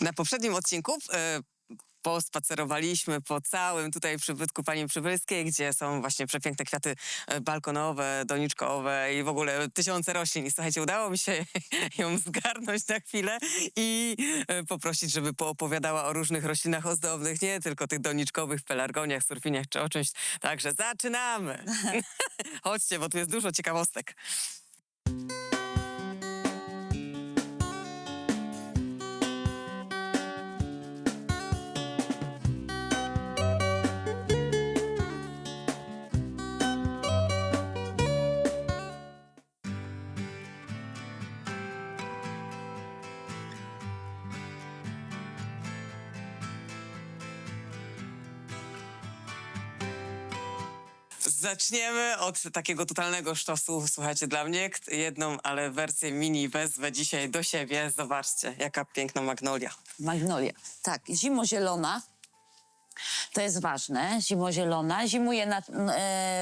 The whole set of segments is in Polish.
Na poprzednim odcinku e, pospacerowaliśmy po całym tutaj przybytku pani Przybylskiej, gdzie są właśnie przepiękne kwiaty e, balkonowe, doniczkowe i w ogóle tysiące roślin. I słuchajcie, udało mi się ją zgarnąć na chwilę i e, poprosić, żeby poopowiadała o różnych roślinach ozdobnych, nie tylko tych doniczkowych, pelargoniach, surfiniach czy o czymś. Także zaczynamy! Chodźcie, bo tu jest dużo ciekawostek. Zaczniemy od takiego totalnego sztosu. Słuchajcie, dla mnie jedną, ale wersję mini wezwę dzisiaj do siebie. Zobaczcie, jaka piękna magnolia. Magnolia. Tak, zimozielona. To jest ważne, zimozielona. Zimuje na, e,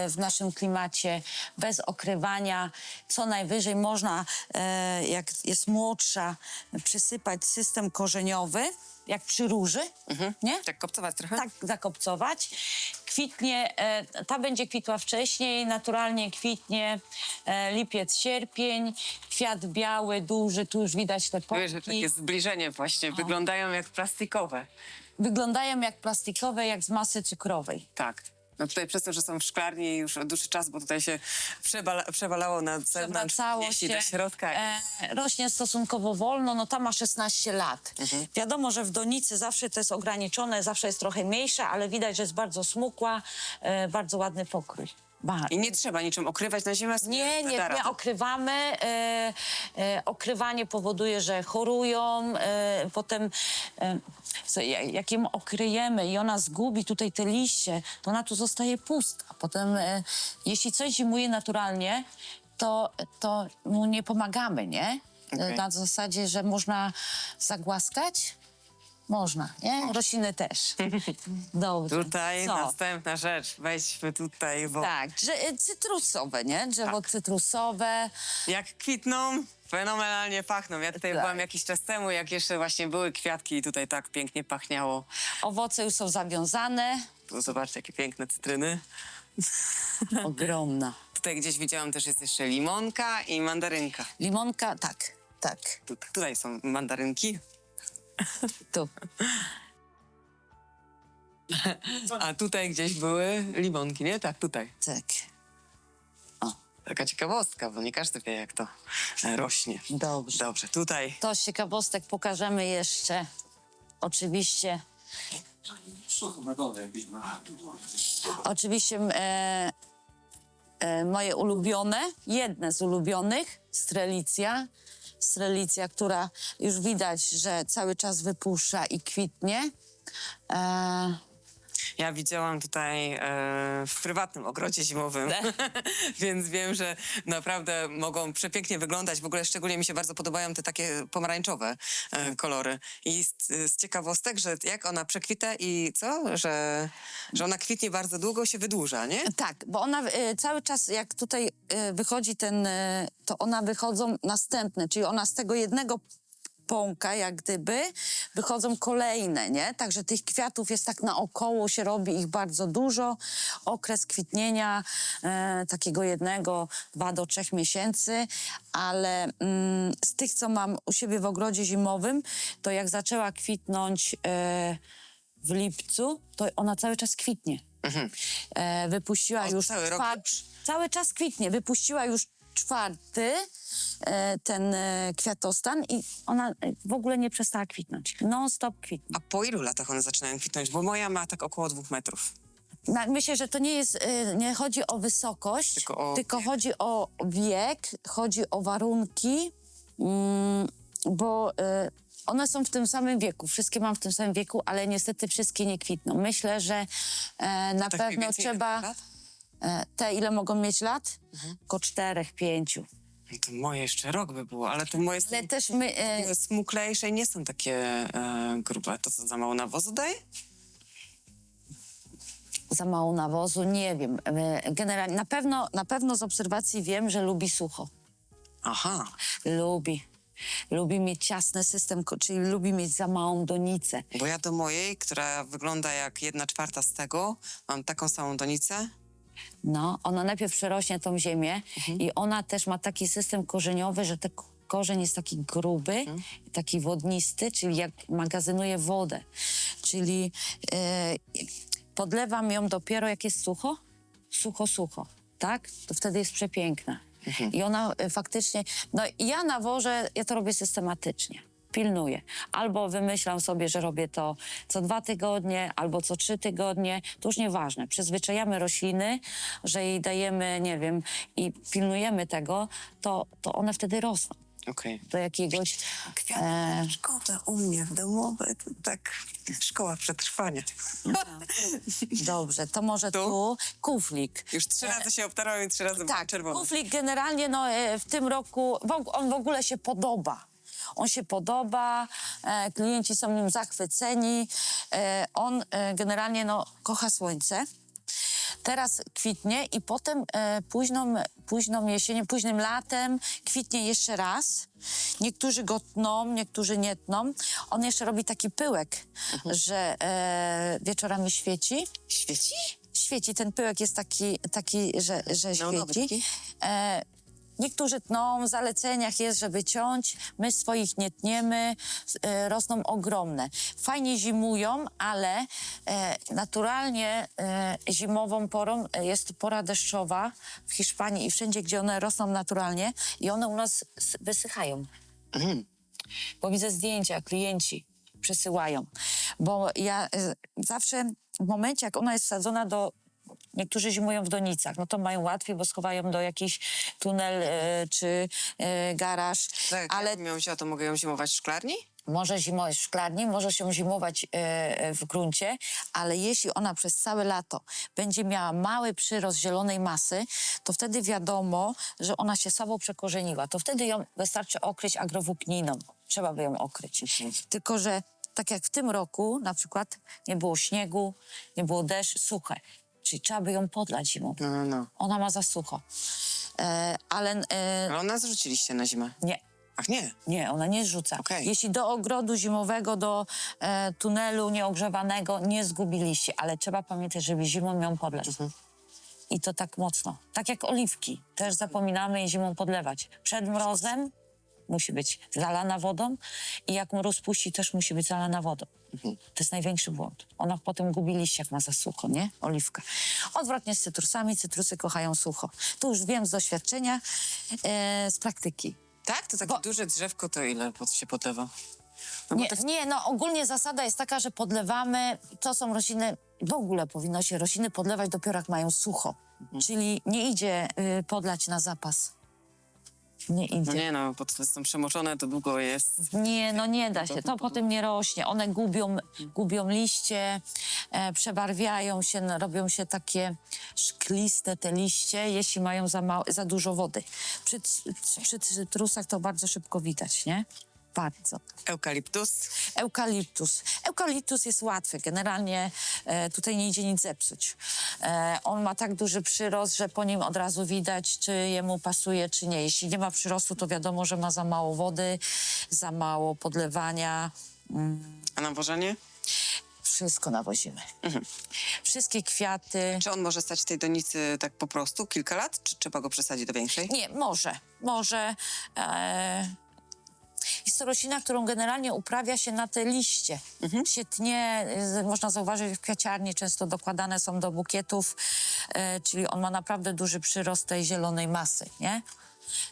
w naszym klimacie bez okrywania. Co najwyżej można, e, jak jest młodsza, przysypać system korzeniowy, jak przy róży, nie? Tak kopcować trochę? tak zakopcować. Kwitnie, e, ta będzie kwitła wcześniej, naturalnie kwitnie e, lipiec, sierpień, kwiat biały, duży, tu już widać te Wiesz, że takie zbliżenie właśnie, wyglądają jak plastikowe. Wyglądają jak plastikowe, jak z masy cukrowej. Tak. No tutaj przez to, że są w szklarni już od dłuższy czas, bo tutaj się przebala, przewalało na zewnątrz, Przewracało się. do środka. E, rośnie stosunkowo wolno, no ta ma 16 lat. Mhm. Wiadomo, że w donicy zawsze to jest ograniczone, zawsze jest trochę mniejsza, ale widać, że jest bardzo smukła, e, bardzo ładny pokrój. I nie trzeba niczym okrywać na ziemię. Nie, nie, da nie radę. okrywamy. E, e, okrywanie powoduje, że chorują. E, potem, e, co, ja- jak ją okryjemy i ona zgubi tutaj te liście, to ona tu zostaje pustka. Potem, e, jeśli coś zimuje naturalnie, to, to mu nie pomagamy, nie? E, Okej. Na zasadzie, że można zagłaskać. Można, nie? Rośliny też. Dobrze. Tutaj Co? następna rzecz. Wejdźmy tutaj, bo Tak, drze- cytrusowe, nie? Drzewo cytrusowe. jak kwitną, fenomenalnie pachną. Ja tutaj Tak. byłam jakiś czas temu, jak jeszcze właśnie były kwiatki i tutaj tak pięknie pachniało. Owoce już są zawiązane. Tu zobaczcie, jakie piękne cytryny. Ogromna. Tutaj gdzieś widziałam też jest jeszcze limonka i mandarynka. Limonka, tak, tak. Tu, tutaj są mandarynki, Tu. a tutaj gdzieś były limonki, nie? Tak, tutaj. Tak. Taka ciekawostka, bo nie każdy wie, jak to e, rośnie. Dobrze. Dobrze, tutaj To z ciekawostek pokażemy jeszcze. Oczywiście, Na dole jakbyś ma. oczywiście e, e, moje ulubione, jedne z ulubionych, strelicja. Strelicja, która już widać, że cały czas wypuszcza i kwitnie. E, Ja widziałam tutaj e, w prywatnym ogrodzie zimowym, więc wiem, że naprawdę mogą przepięknie wyglądać. W ogóle szczególnie mi się bardzo podobają te takie pomarańczowe e, kolory. I z, z ciekawostek, że jak ona przekwita i co? Że, że ona kwitnie bardzo długo, się wydłuża, nie? Tak, bo ona e, cały czas, jak tutaj e, wychodzi ten, e, to ona wychodzą następne, czyli ona z tego jednego pąka, jak gdyby, wychodzą kolejne, nie? Także tych kwiatów jest tak naokoło, się robi ich bardzo dużo. Okres kwitnienia e, takiego jednego, dwa do trzech miesięcy, ale mm, z tych, co mam u siebie w ogrodzie zimowym, to jak zaczęła kwitnąć e, w lipcu, to ona cały czas kwitnie. E, wypuściła już cały rok cały czas kwitnie. Wypuściła już czwarty e, ten e, kwiatostan i ona e, w ogóle nie przestała kwitnąć. Non stop kwitnie. A po ilu latach one zaczynają kwitnąć? Bo moja ma tak około dwóch metrów. Myślę, że to nie jest, nie chodzi o wysokość, Tylko o tylko chodzi o wiek, chodzi o warunki, mm, bo one są w tym samym wieku, wszystkie mam w tym samym wieku, ale niestety wszystkie nie kwitną. Myślę, że na Tak pewno trzeba... lat? E, te ile mogą mieć lat? Mhm. Około czterech, pięciu. No To moje jeszcze rok by było, ale to moje Ale też my... E, smuklejsze nie są takie e, grube. To co, za mało nawozu daje? za mało nawozu, nie wiem. E, Generalnie, na pewno, na pewno z obserwacji wiem, że lubi sucho. Aha. Lubi. Lubi mieć ciasny system, czyli lubi mieć za małą donicę. Bo ja do mojej, która wygląda jak jedna czwarta z tego, mam taką samą donicę. No, ona najpierw przerośnie tą ziemię i ona też ma taki system korzeniowy, że ten k- korzeń jest taki gruby, taki wodnisty, czyli jak magazynuje wodę. Czyli e, podlewam ją dopiero jak jest sucho, sucho, sucho, tak? To wtedy jest przepiękna. I ona e, faktycznie, no ja nawożę, ja to robię systematycznie. Pilnuję. Albo wymyślam sobie, że robię to co dwa tygodnie, albo co trzy tygodnie. To już nieważne. Przyzwyczajamy rośliny, że jej dajemy, nie wiem, i pilnujemy tego, to, to one wtedy rosną Okej. do jakiegoś... Kwiaty E, szkoda u mnie w domowe, to tak szkoła przetrwania. dobrze, to może Tu? tu, kuflik. Już trzy razy się obtarłem i trzy razy Tak, czerwony. kuflik generalnie no, e, w tym roku, on w ogóle się podoba. On się podoba, e, klienci są nim zachwyceni. E, on e, generalnie no, kocha słońce. Teraz kwitnie i potem późną, późną jesienią, późnym latem kwitnie jeszcze raz. Niektórzy go tną, niektórzy nie tną. On jeszcze robi taki pyłek, że e, wieczorami świeci Świeci? świeci. Ten pyłek jest taki, taki że, że Neonowy świeci. E, niektórzy tną, w zaleceniach jest, żeby ciąć. My swoich nie tniemy, e, rosną ogromne. Fajnie zimują, ale e, naturalnie e, zimową porą e, jest pora deszczowa w Hiszpanii i wszędzie, gdzie one rosną naturalnie i one u nas wysychają. Mhm. Bo widzę zdjęcia, klienci przesyłają. Bo ja y, zawsze w momencie, jak ona jest wsadzona do. Niektórzy zimują w donicach, no to mają łatwiej, bo schowają do jakiś tunel y, czy y, garaż. Tak, ale ale jak ją wzięła, to mogę ją zimować w szklarni? może zimować w szklarni, może się zimować e, w gruncie, ale jeśli ona przez całe lato będzie miała mały przyrost zielonej masy, to wtedy wiadomo, że ona się słabo przekorzeniła. To wtedy ją wystarczy okryć agrowłókniną. Trzeba by ją okryć. Tylko, że tak jak w tym roku na przykład nie było śniegu, nie było deszcz, suche. Czyli trzeba by ją podlać zimą. No, no, no. Ona ma za sucho. E, ale e, Ale ona zrzuciliście na zimę. nie, Ach nie. nie, ona nie zrzuca. Okej. Jeśli do ogrodu zimowego, do e, tunelu nieogrzewanego nie zgubiliście, ale trzeba pamiętać, żeby zimą ją podlać. I to tak mocno. Tak jak oliwki. Też zapominamy je zimą podlewać. Przed mrozem musi być zalana wodą i jak mróz puści, też musi być zalana wodą. To jest największy błąd. Ona potem gubi liście, jak ma za sucho, nie? Oliwka. Odwrotnie z cytrusami. Cytrusy kochają sucho. Tu już wiem z doświadczenia, e, z praktyki. Tak? To takie Bo- duże drzewko to ile pod się podlewa? No bo Nie, te nie, no ogólnie zasada jest taka, że podlewamy, to są rośliny, w ogóle powinno się rośliny podlewać dopiero jak mają sucho. Czyli nie idzie y, podlać na zapas. Nie No idzie. nie no, to są przemoczone, to długo jest. Nie, no nie da się. To potem nie rośnie. One gubią, gubią liście, e, przebarwiają się, no, robią się takie szkliste te liście, jeśli mają za, mało, za dużo wody. Przy, przy cytrusach to bardzo szybko widać, nie? Bardzo. Eukaliptus. Eukaliptus. Eukaliptus jest łatwy. Generalnie e, tutaj nie idzie nic zepsuć. E, on ma tak duży przyrost, że po nim od razu widać, czy jemu pasuje, czy nie. Jeśli nie ma przyrostu, to wiadomo, że ma za mało wody, za mało podlewania. A nawożenie? Wszystko nawozimy. Wszystkie kwiaty. Czy on może stać w tej donicy tak po prostu kilka lat, czy trzeba go przesadzić do większej? Nie, może. Może. E, jest to roślina, którą generalnie uprawia się na te liście. Się tnie, y, można zauważyć w kwiaciarni, często dokładane są do bukietów, e, czyli on ma naprawdę duży przyrost tej zielonej masy, nie?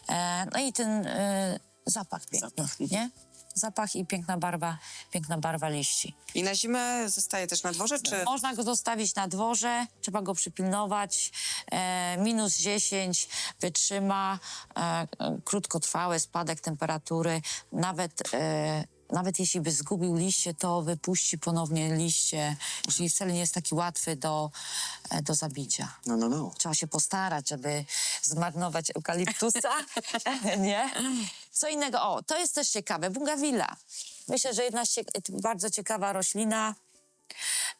E, no i ten e, zapach piękny, Zapach. nie? Zapach i piękna barwa, piękna barwa liści. I na zimę zostaje też na dworze, czy... Można go zostawić na dworze, trzeba go przypilnować. E, minus 10 wytrzyma e, e, krótkotrwały spadek temperatury. Nawet, e, nawet jeśli by zgubił liście, to wypuści ponownie liście. Czyli wcale nie jest taki łatwy do, e, do zabicia. No, no, no. Trzeba się postarać, żeby zmarnować eukaliptusa. nie? Co innego? O, to jest też ciekawe. Bungawilla. Myślę, że jedna bardzo ciekawa roślina.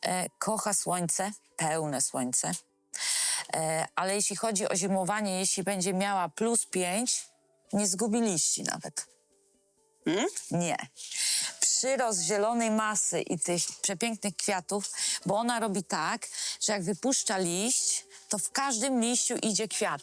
E, kocha słońce, pełne słońce. E, ale jeśli chodzi o zimowanie, jeśli będzie miała plus 5, nie zgubi liści nawet. Nie. Przyrost zielonej masy i tych przepięknych kwiatów, bo ona robi tak, że jak wypuszcza liść, to w każdym liściu idzie kwiat.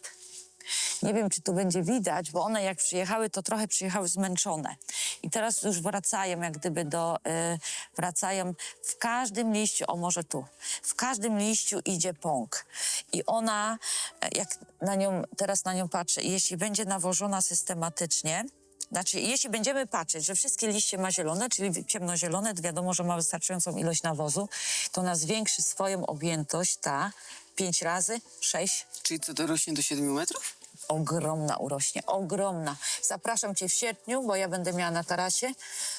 Nie wiem, czy tu będzie widać, bo one jak przyjechały, to trochę przyjechały zmęczone. I teraz już wracają jak gdyby do... Y, wracają w każdym liściu, o może tu, w każdym liściu idzie pąk. I ona, e, jak na nią, teraz na nią patrzę, jeśli będzie nawożona systematycznie, znaczy, jeśli będziemy patrzeć, że wszystkie liście ma zielone, czyli ciemnozielone, to wiadomo, że ma wystarczającą ilość nawozu, to ona zwiększy swoją objętość, ta, pięć razy, sześć, Czyli co, dorośnie do 7 metrów? Ogromna urośnie, ogromna. Zapraszam cię w sierpniu, bo ja będę miała na tarasie,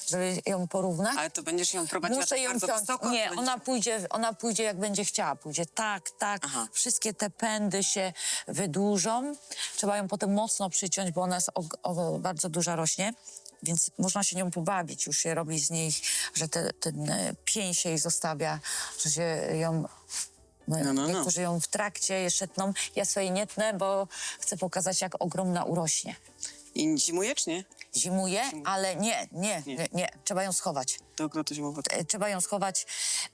żeby ją porównać. Ale to będziesz ją prowadziła Muszę tak ją bardzo ciąć. wysoko? Nie, ona pójdzie, ona pójdzie jak będzie chciała. Pójdzie tak, tak. Aha. Wszystkie te pędy się wydłużą. Trzeba ją potem mocno przyciąć, bo ona jest o, bardzo duża rośnie. Więc można się nią pobawić. Już się robi z niej, że te, ten e, pień się jej zostawia, że się ją... No, No, no, no. Niektórzy ją w trakcie jeszcze tną. Ja sobie nie tnę, bo chcę pokazać, jak ogromna urośnie. I zimuje czy nie? Zimuje, ale nie, nie, nie, nie. Trzeba ją schować Do ogrodu zimowego. e, trzeba ją schować.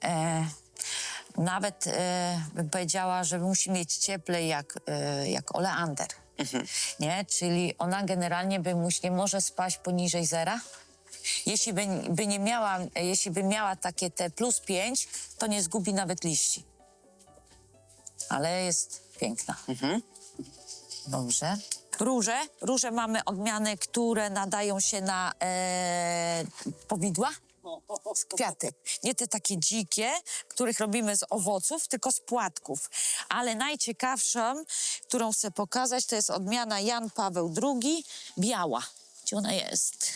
E, nawet e, bym powiedziała, że musi mieć cieplej jak, e, jak oleander. Nie? Czyli ona generalnie by muś, nie może spaść poniżej zera. Jeśli by, by nie miała, jeśli by miała takie te plus 5, to nie zgubi nawet liści. Ale jest piękna. Dobrze. Róże. Róże mamy odmiany, które nadają się na e, powidła. Z kwiaty. Nie te takie dzikie, których robimy z owoców, tylko z płatków. Ale najciekawszą, którą chcę pokazać, to jest odmiana Jan Paweł II, biała. Gdzie ona jest?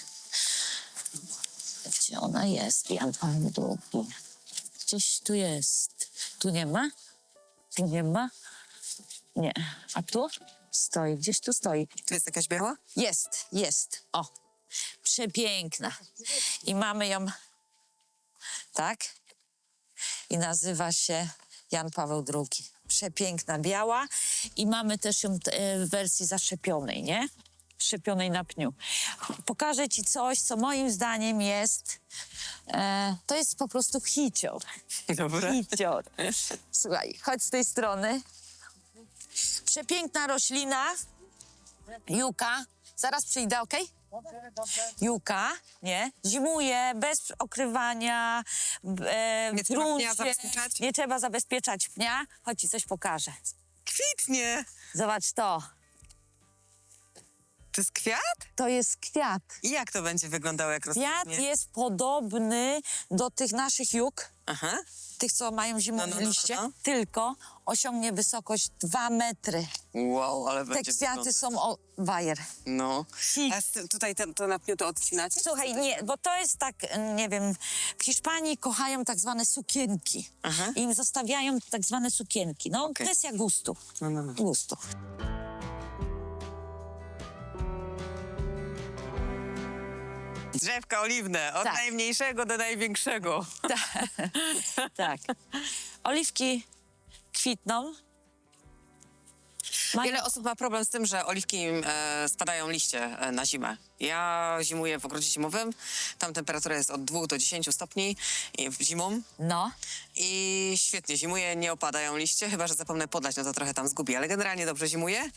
Gdzie ona jest, Jan Paweł II? Gdzieś tu jest. Tu nie ma? Nie ma? Nie. A tu? Stoi, gdzieś tu stoi. Tu jest jakaś biała? Jest, jest. O, przepiękna. I mamy ją, tak? I nazywa się Jan Paweł II. Przepiękna, biała. I mamy też ją e, w wersji zaszczepionej, nie? Szczepionej na pniu. Pokażę ci coś, co moim zdaniem jest, e, to jest po prostu hicior. Dobra. Hicior. Słuchaj, chodź z tej strony. Przepiękna roślina. Juka. Zaraz przyjdę, okej? Juka, nie? Zimuje, bez okrywania, e, Nie w trzeba pnia gruncie. zabezpieczać? Nie trzeba zabezpieczać pnia. Chodź ci coś pokażę. Kwitnie! Zobacz to. To jest kwiat? To jest kwiat. I jak to będzie wyglądało, jak Kwiat rozkwitnie? jest podobny do tych naszych juk, Aha. tych, co mają zimowe No, no, no, no, liście, no. tylko osiągnie wysokość 2 metry. Wow, ale Te będzie kwiaty wyglądać. są o wajer. No. A tutaj ten, to na pniu to odcinacie? Słuchaj, nie, bo to jest tak, nie wiem, w Hiszpanii kochają tak zwane sukienki. Aha. I im zostawiają tak zwane sukienki. No, Okej. kwestia gustu. No, no, no. Gustu. Drzewka oliwne, od Tak. najmniejszego do największego. tak. Oliwki kwitną. Mają Wiele osób ma problem z tym, że oliwki e, spadają liście e, na zimę. Ja zimuję w ogrodzie zimowym. Tam temperatura jest od 2 do 10 stopni i- w zimą. No, I świetnie zimuje, nie opadają liście, chyba że zapomnę podlać, no to trochę tam zgubi, ale generalnie dobrze zimuje.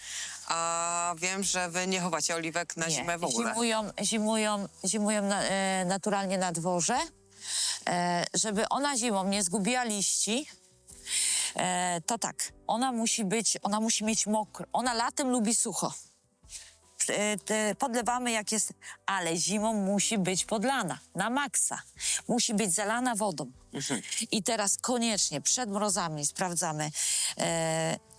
A wiem, że wy nie chowacie oliwek na nie. zimę w ogóle. Zimują, zimują, zimują na, e, naturalnie na dworze. E, żeby ona zimą nie zgubiła liści, to tak, ona musi być, ona musi mieć mokro. Ona latem lubi sucho. E, podlewamy jak jest, ale zimą musi być podlana na maksa. Musi być zalana wodą. I teraz koniecznie przed mrozami sprawdzamy.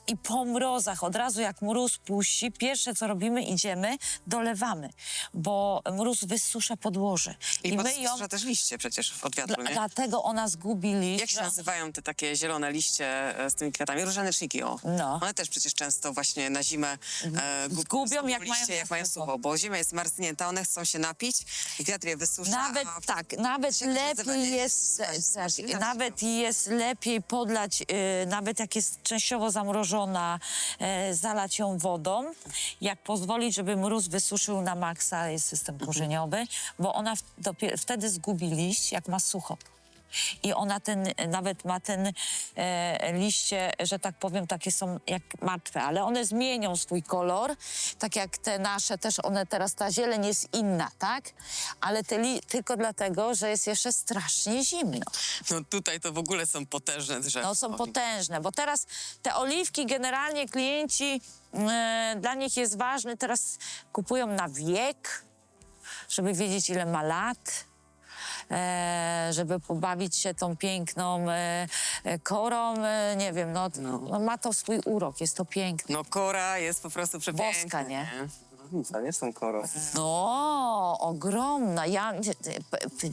E, I po mrozach, od razu jak mróz puści, pierwsze co robimy, idziemy, dolewamy, bo mróz wysusza podłoże. I, I my ją, też liście przecież od wiatru, dla, nie? dlatego ona zgubi liść. Jak się nazywają te takie zielone liście e, z tymi kwiatami? Różaneczniki, o. No. One też przecież często właśnie na zimę e, gub- Zgubią, jak liście, mają jak mają sucho. bo ziemia jest marznięta, one chcą się napić i wiatr je wysusza. Nawet a tak, nawet lepiej jest, inaczej. nawet jest lepiej podlać, y, nawet jak jest częściowo zamrożona, zamrożona, e, zalać ją wodą. Jak pozwolić, żeby mróz wysuszył na maksa, jest system korzeniowy, bo ona w, dopiero, wtedy zgubi liść, jak ma sucho. I ona ten, nawet ma ten e, liście, że tak powiem, takie są jak martwe, ale one zmienią swój kolor, tak jak te nasze też, one teraz, ta zieleń jest inna, tak? Ale te li, tylko dlatego, że jest jeszcze strasznie zimno. No tutaj to w ogóle są potężne drzewa. No są potężne, bo teraz te oliwki generalnie klienci, e, dla nich jest ważny, teraz kupują na wiek, żeby wiedzieć ile ma lat. E, żeby pobawić się tą piękną e, e, korą, nie wiem, no, no. ma to swój urok, jest to piękne. No kora jest po prostu przepiękna. Boska, nie? To nie są koro. No, ogromna. Ja,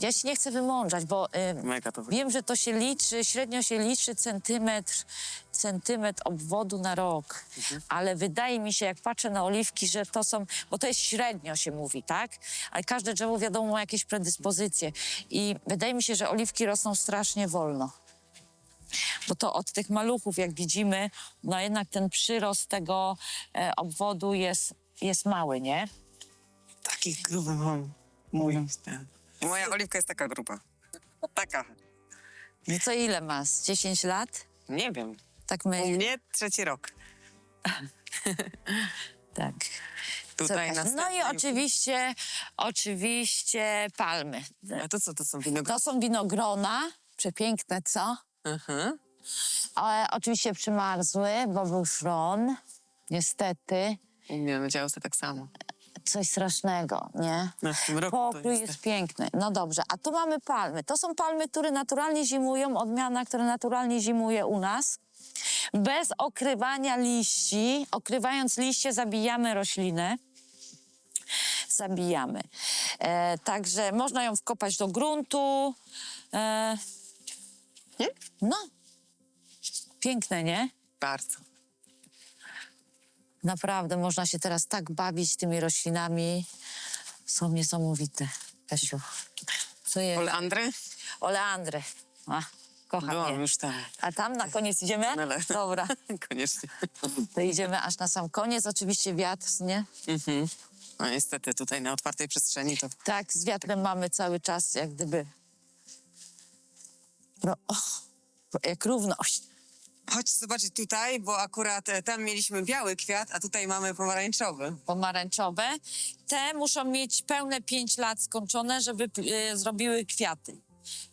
ja się nie chcę wymądrzać, bo e, Mega to Wiem, że to się liczy, średnio się liczy centymetr, centymetr obwodu na rok, ale wydaje mi się, jak patrzę na oliwki, że to są, bo to jest średnio się mówi, tak? Ale każde drzewo wiadomo ma jakieś predyspozycje i wydaje mi się, że oliwki rosną strasznie wolno. Bo to od tych maluchów, jak widzimy, no jednak ten przyrost tego e, obwodu jest, jest mały, nie? Takich gruby mam. Mój. Moja oliwka jest taka gruba. Taka. No co ile masz? 10 lat? Nie wiem. Tak U my, mnie trzeci rok. tak. Tutaj Zobacz. na No i oczywiście, oczywiście palmy. A to co, to są winogrona? To są winogrona, przepiękne, co? Mhm. Ale oczywiście przymarzły, bo był szron, niestety. U mnie na działce tak samo. Coś strasznego, nie? No, w tym roku to Pokój jest... jest piękny. No dobrze, a tu mamy palmy. To są palmy, które naturalnie zimują, odmiana, która naturalnie zimuje u nas. Bez okrywania liści. Okrywając liście zabijamy roślinę. Zabijamy. E, także można ją wkopać do gruntu. E, Nie? no. Piękne, nie? Bardzo. Naprawdę można się teraz tak bawić tymi roślinami. Są niesamowite. Kasiu. Co jest? Oleandry? Oleandry. A, kocham Byłam je. już tam. A tam na koniec idziemy? Ale- Dobra. Koniecznie. To idziemy aż na sam koniec. Oczywiście wiatr, nie? Mhm. No niestety tutaj na otwartej przestrzeni to... Tak, z wiatrem mamy cały czas jak gdyby... No, o, jak równość. Chodź zobaczyć tutaj, bo akurat e, tam mieliśmy biały kwiat, a tutaj mamy pomarańczowy. pomarańczowe. Te muszą mieć pełne 5 lat skończone, żeby e, zrobiły kwiaty.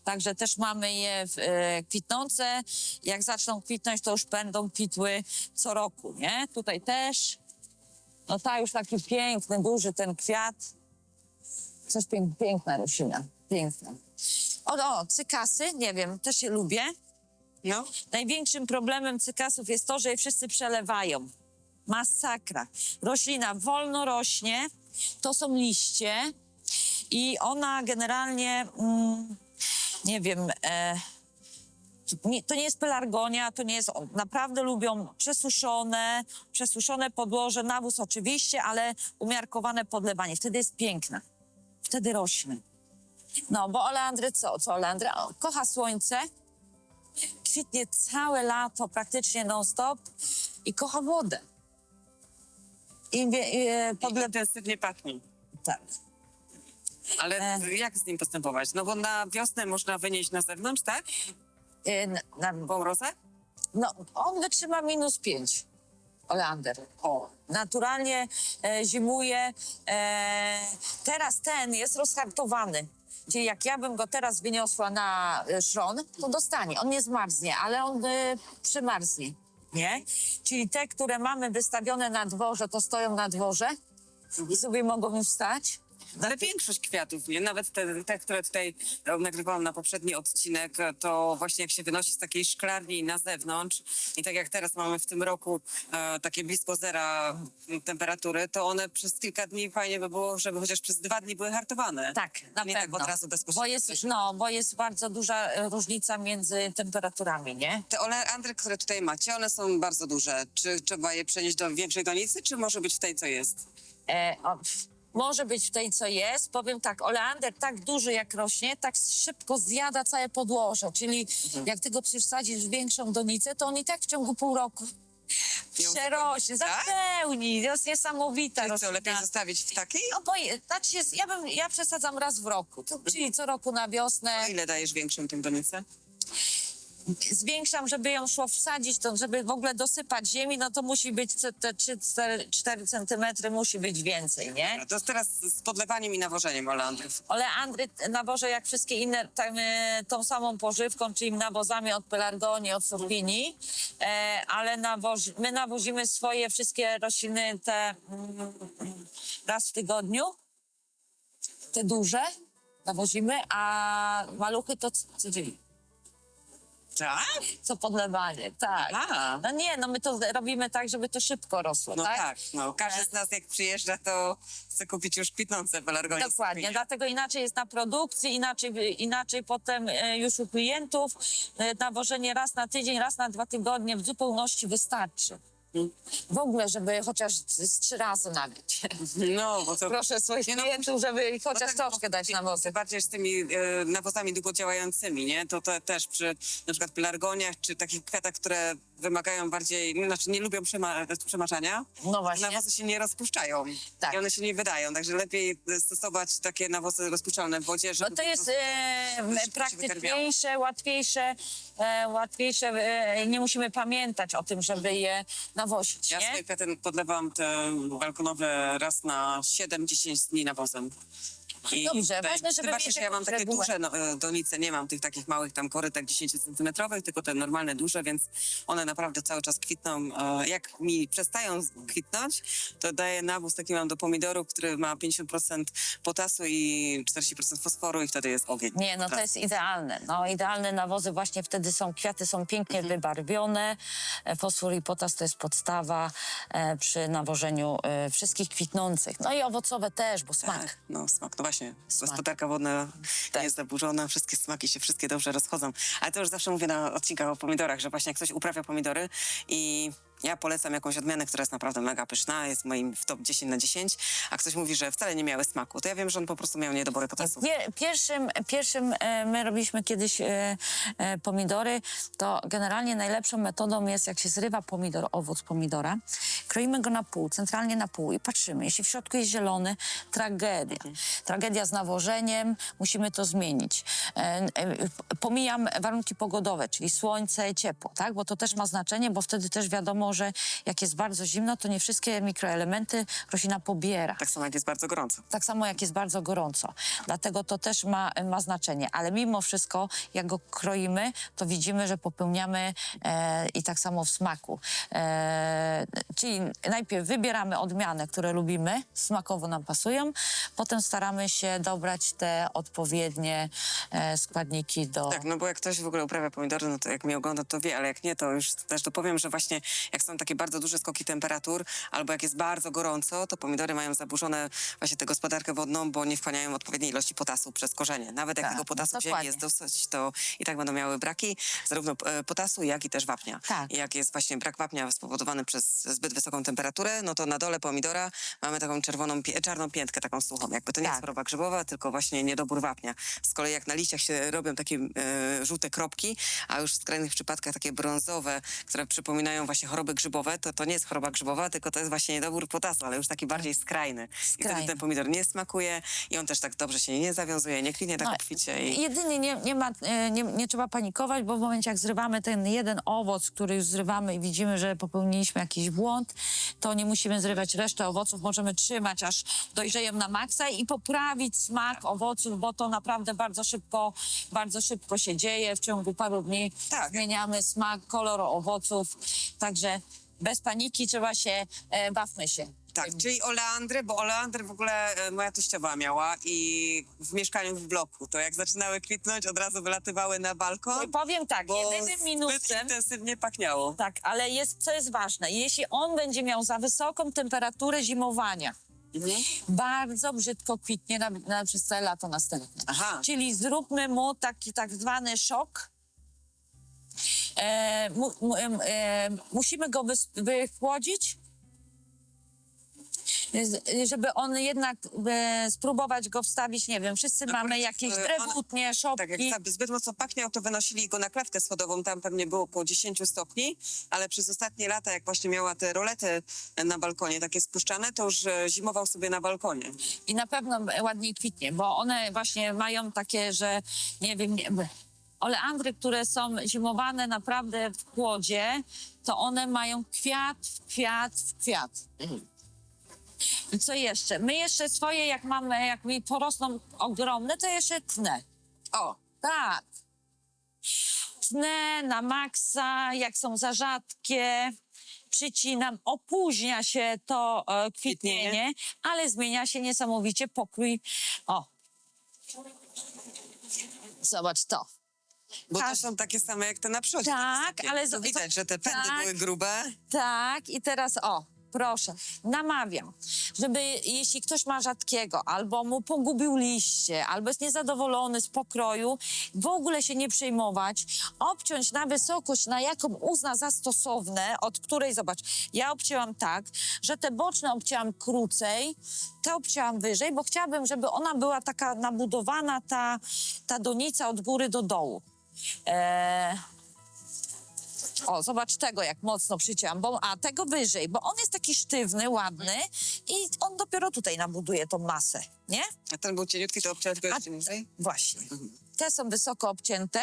Także też mamy je w, e, kwitnące. Jak zaczną kwitnąć, to już będą kwitły co roku, nie? Tutaj też. No ta już taki piękny, duży ten kwiat. Coś pięk, piękna roślina. Piękna. O, o, cykasy, nie wiem, też je lubię. No. Największym problemem cykasów jest to, że je wszyscy przelewają. Masakra. Roślina wolno rośnie, to są liście i ona generalnie, mm, nie wiem, e, to nie jest pelargonia, to nie jest, naprawdę lubią przesuszone, przesuszone podłoże, nawóz oczywiście, ale umiarkowane podlewanie. Wtedy jest piękna. Wtedy rośnie. No, bo oleandry co? Co oleandry? Kocha słońce, kwitnie całe lato, praktycznie non-stop i kocha wodę. I, wie- i e, Podle... podle... Intensywnie pachnie. Tak. Ale E. jak z nim postępować? No bo na wiosnę można wynieść na zewnątrz, tak? E, na, na, no, on wytrzyma minus pięć, oleander. O. Naturalnie e, zimuje. E, teraz ten jest rozhartowany. Czyli jak ja bym go teraz wyniosła na e, szron, to dostanie. On nie zmarznie, ale on e, przymarznie. Nie? Czyli te, które mamy wystawione na dworze, to stoją na dworze i sobie mogą już wstać. Ale większość kwiatów, nie? Nawet te, te które tutaj nagrywałam na poprzedni odcinek, to właśnie jak się wynosi z takiej szklarni na zewnątrz i tak jak teraz mamy w tym roku e, takie blisko zera temperatury, to one przez kilka dni fajnie by było, żeby chociaż przez dwa dni były hartowane. Tak, na nie pewno. tak od razu. Bo jest, no, bo jest bardzo duża e, różnica między temperaturami, nie? Te oleandry, które tutaj macie, one są bardzo duże. Czy trzeba je przenieść do większej donicy, czy może być w tej, co jest? E, o, pff, może być w tej, co jest. Powiem tak, oleander tak duży jak rośnie, tak szybko zjada całe podłoże. Czyli jak ty go przysadzisz w większą donicę, to on i tak w ciągu pół roku Przerośnie, Tak? zapełni, to jest niesamowita Czyli co, lepiej zostawić w takiej? No bo je- znaczy jest, ja bym, ja przesadzam raz w roku, to, czyli co roku na wiosnę. A ile dajesz większą tym donicę? Zwiększam, żeby ją szło wsadzić, to żeby w ogóle dosypać ziemi, no to musi być te 3-4 centymetry, musi być więcej, nie? To jest teraz z podlewaniem i nawożeniem oleandrów. Oleandry nawożę jak wszystkie inne tam, e, tą samą pożywką, czyli nawozami od pelargonii, od surfini, e, ale nawozi, my nawozimy swoje wszystkie rośliny te mm, raz w tygodniu, te duże nawozimy, a maluchy to c- codziennie. Tak? Co podlewanie, tak. A. No nie, no my to robimy tak, żeby to szybko rosło, No tak? tak, no. Każdy z nas jak przyjeżdża, to chce kupić już kwitnące pelargonie. Dokładnie, dlatego inaczej jest na produkcji, inaczej, inaczej potem e, już u klientów. E, Nawożenie raz na tydzień, raz na dwa tygodnie w zupełności wystarczy. W ogóle, żeby chociaż z, z trzy razy nawet. No, bo to... Proszę swoich Nie no, klientów, żeby chociaż tak, troszkę dać nawozy. Bardziej z tymi e, nawozami długodziałającymi, nie? To, to też przy na przykład pelargoniach czy takich kwiatach, które wymagają bardziej, znaczy nie lubią przema przemaczania, No właśnie. nawozy się nie rozpuszczają Tak. i one się nie wydają, także lepiej stosować takie nawozy rozpuszczalne w wodzie, żeby No to jest e, praktyczniejsze, łatwiejsze, e, łatwiejsze. E, nie musimy pamiętać o tym, żeby je nawozić, Ja nie? kwiaty podlewam te balkonowe raz na 7-10 dni nawozem. I Dobrze, ważne, żeby Zobaczcie, że ja mam takie regułę. duże no, e, donice, nie mam tych takich małych tam korytek 10-centymetrowych, tylko te normalne duże, więc one naprawdę cały czas kwitną. E, Jak mi przestają kwitnąć, to daję nawóz taki mam do pomidorów, który ma 50% potasu i 40% fosforu i wtedy jest ogień. Nie, no to jest idealne. No, idealne nawozy właśnie wtedy są, kwiaty są pięknie Mhm. wybarwione. E, Fosfor i potas to jest podstawa e, przy nawożeniu e, wszystkich kwitnących. No i owocowe też, bo smak. Tak, no smak, no właśnie. Smak. Gospodarka wodna Tak. jest zaburzona, wszystkie smaki się wszystkie dobrze rozchodzą. Ale to już zawsze mówię na odcinkach o pomidorach, że właśnie jak ktoś uprawia pomidory i ja polecam jakąś odmianę, która jest naprawdę mega pyszna, jest moim w top 10 na 10, a ktoś mówi, że wcale nie miały smaku, to ja wiem, że on po prostu miał niedobory potasu. Pier, pierwszym, pierwszym e, my robiliśmy kiedyś e, e, pomidory, to generalnie najlepszą metodą jest, jak się zrywa pomidor, owoc pomidora, kroimy go na pół, centralnie na pół i patrzymy. Jeśli w środku jest zielony, tragedia. Tragedia z nawożeniem, musimy to zmienić. E, e, pomijam warunki pogodowe, czyli słońce, ciepło, tak? bo to też ma znaczenie, bo wtedy też wiadomo, że jak jest bardzo zimno, to nie wszystkie mikroelementy roślina pobiera Tak samo jak jest bardzo gorąco. tak samo jak jest bardzo gorąco. Dlatego to też ma, ma znaczenie. Ale mimo wszystko, jak go kroimy, to widzimy, że popełniamy e, i tak samo w smaku. E, czyli najpierw wybieramy odmiany, które lubimy, smakowo nam pasują, potem staramy się dobrać te odpowiednie e, składniki do... Tak, no bo jak ktoś w ogóle uprawia pomidory, no to jak mnie ogląda, to wie, ale jak nie, to już też dopowiem, że właśnie jak są takie bardzo duże skoki temperatur, albo jak jest bardzo gorąco, to pomidory mają zaburzone właśnie tę gospodarkę wodną, bo nie wchłaniają odpowiedniej ilości potasu przez korzenie. Nawet jak Tak, tego potasu w ziemi jest dosyć, to i tak będą miały braki, zarówno e, potasu, jak i też wapnia. Tak. I jak jest właśnie brak wapnia spowodowany przez zbyt wysoką temperaturę, no to na dole pomidora mamy taką czerwoną, czarną piętkę taką suchą. Jakby to nie Tak. jest choroba grzybowa, tylko właśnie niedobór wapnia. Z kolei jak na liściach się robią takie e, żółte kropki, a już w skrajnych przypadkach takie brązowe, które przypominają właśnie choroby grzybowe, to to nie jest choroba grzybowa, tylko to jest właśnie niedobór potasu, ale już taki bardziej skrajny. I wtedy Skrajny. ten pomidor nie smakuje i on też tak dobrze się nie zawiązuje, nie klinie tak No, obficie. I... Jedynie nie, nie, ma, e, nie, nie trzeba panikować, bo w momencie jak zrywamy ten jeden owoc, który już zrywamy i widzimy, że popełniliśmy jakiś błąd, to nie musimy zrywać reszty owoców, możemy trzymać aż dojrzeją na maksa i poprawić smak owoców, bo to naprawdę bardzo szybko, bardzo szybko się dzieje. W ciągu paru dni Tak. zmieniamy smak, kolor owoców, także bez paniki trzeba się, e, bawmy się. Tak, czyli oleandry, bo oleandry w ogóle e, moja teściowa miała i w mieszkaniu w bloku, to jak zaczynały kwitnąć, od razu wylatywały na balkon, I powiem tak, bo jedynym zbyt minusem... intensywnie pachniało. Tak, ale jest, co jest ważne, jeśli on będzie miał za wysoką temperaturę zimowania, bardzo brzydko kwitnie na, na, przez całe lato następne. Aha. Czyli zróbmy mu taki tak zwany szok. E, mu, mu, e, musimy go wychłodzić żeby on jednak e, spróbować go wstawić, nie wiem, wszyscy mamy jakieś e, drewutnie, Tak, jak szopki. za- zbyt mocno pachniał, to wynosili go na klatkę schodową, tam pewnie było około 10 stopni, ale przez ostatnie lata, jak właśnie miała te rolety na balkonie, takie spuszczane, to już e, zimował sobie na balkonie. I na pewno ładniej kwitnie, bo one właśnie mają takie, że nie wiem, nie, oleandry, które są zimowane naprawdę w chłodzie, to one mają kwiat, w kwiat, w kwiat. I co jeszcze? My jeszcze swoje, jak mamy, jak mi porosną ogromne, to jeszcze tnę. O, Tak. Tnę na maksa, jak są za rzadkie, przycinam, opóźnia się to e, kwitnienie, Kwitnienie. ale zmienia się niesamowicie pokój. O. Zobacz to. Bo to Każ- są takie same jak te na przodzie. Tak, takie ale To z- widać, że te pędy tak. były grube. Tak, i teraz o, proszę, namawiam, żeby jeśli ktoś ma rzadkiego, albo mu pogubił liście, albo jest niezadowolony z pokroju, w ogóle się nie przejmować, obciąć na wysokość, na jaką uzna za stosowne, od której, zobacz, ja obcięłam tak, że te boczne obcięłam krócej, te obcięłam wyżej, bo chciałabym, żeby ona była taka nabudowana, ta, ta donica od góry do dołu. Eee, o, zobacz tego, jak mocno przycięłam, bo, a tego wyżej, bo on jest taki sztywny, ładny i on dopiero tutaj nabuduje tą masę, nie? A ten był cieniutki, to obciąłeś go jeszcze niżej? Właśnie. Te są wysoko obcięte,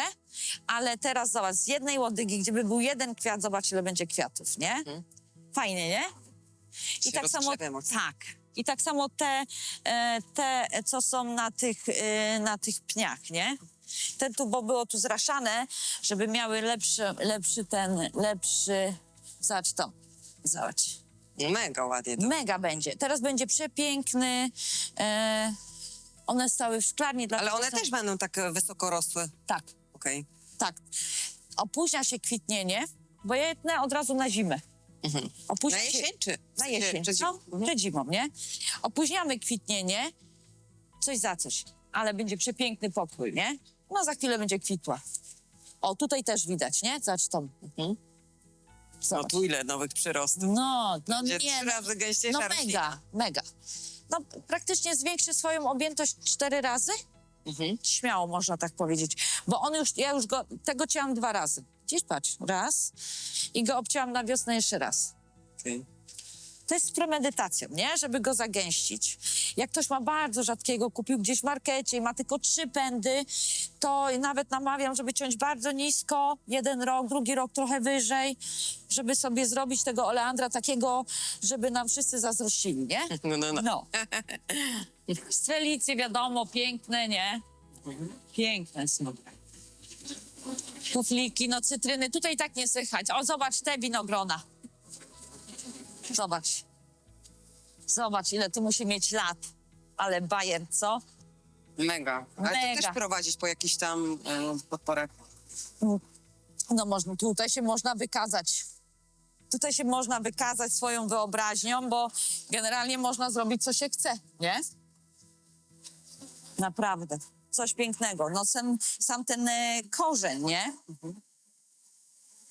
ale teraz zobacz, z jednej łodygi, gdzie by był jeden kwiat, zobacz ile będzie kwiatów, nie? Fajnie, nie? Się I tak samo, mocno. tak. I tak samo te, e, te, co są na tych, e, na tych pniach, nie? Te tu, bo było tu zraszane, żeby miały lepszy, lepszy ten, lepszy, zobacz to, zobacz. Mega ładnie to. Mega będzie. Teraz będzie przepiękny. E, one stały w szklarni. Ale dlatego one są- też będą tak e, wysoko rosłe. Tak, Okej. tak. Opóźnia się kwitnienie, bo ja je tnę od razu na zimę. Mhm. Opóźnia Na się- jesień czy? Na jesień, Czy, czy, no, przed zimą, nie? Opóźniamy kwitnienie, coś za coś, ale będzie przepiękny pokój, nie? No za chwilę będzie kwitła. O, tutaj też widać, nie? Zobacz tą. No Zobacz. tu ile nowych przyrostów. No, no Gdzie nie, trzy razy gęściejsza no mega, mega. No praktycznie zwiększy swoją objętość cztery razy. Mhm. Śmiało można tak powiedzieć. Bo on już, ja już go, tego cięłam dwa razy. Gdzieś patrz, raz i go obcięłam na wiosnę jeszcze raz. Okej. To jest z premedytacją, nie? Żeby go zagęścić. Jak ktoś ma bardzo rzadkiego, kupił gdzieś w markecie i ma tylko trzy pędy, to nawet namawiam, żeby ciąć bardzo nisko, jeden rok, drugi rok trochę wyżej, żeby sobie zrobić tego oleandra takiego, żeby nam wszyscy zazdrościli, nie? No, no, no. No. Strelicy, wiadomo, piękne, nie? Piękne są. Kufliki, no cytryny, tutaj tak nie słychać. O, zobacz te winogrona. Zobacz. Zobacz, ile tu musi mieć lat. Ale bajer, co? Mega. Ale Mega. też prowadzić po jakichś tam e, podporach. No można, tutaj się można wykazać. Tutaj się można wykazać swoją wyobraźnią, bo generalnie można zrobić, co się chce, nie? Naprawdę. Coś pięknego. No sam, sam ten e, korzeń, nie?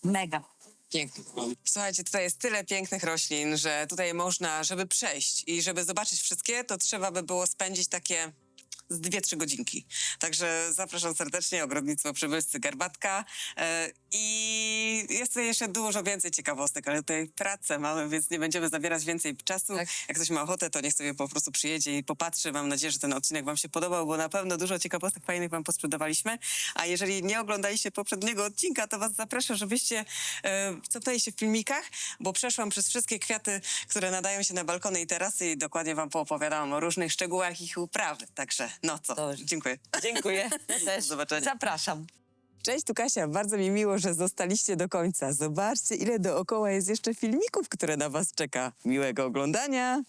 Mega. Słuchajcie, tutaj jest tyle pięknych roślin, że tutaj można, żeby przejść i żeby zobaczyć wszystkie, to trzeba by było spędzić takie z dwie, trzy godzinki. Także zapraszam serdecznie, Ogrodnictwo Przybyscy Garbatka. E, I jest jeszcze dużo więcej ciekawostek, ale tutaj pracę mamy, więc nie będziemy zabierać więcej czasu. Tak. Jak ktoś ma ochotę, to niech sobie po prostu przyjedzie i popatrzy. Mam nadzieję, że ten odcinek wam się podobał, bo na pewno dużo ciekawostek fajnych wam posprzedawaliśmy. A jeżeli nie oglądaliście poprzedniego odcinka, to was zapraszam, żebyście e, cofnęli się w filmikach, bo przeszłam przez wszystkie kwiaty, które nadają się na balkony i terasy i dokładnie wam poopowiadałam o różnych szczegółach ich uprawy. Także no co, Dobrze. dziękuję. Dziękuję. Też. Do zobaczenia. Zapraszam. Cześć, tu Kasia. Bardzo mi miło, że zostaliście do końca. Zobaczcie, ile dookoła jest jeszcze filmików, które na was czeka. Miłego oglądania.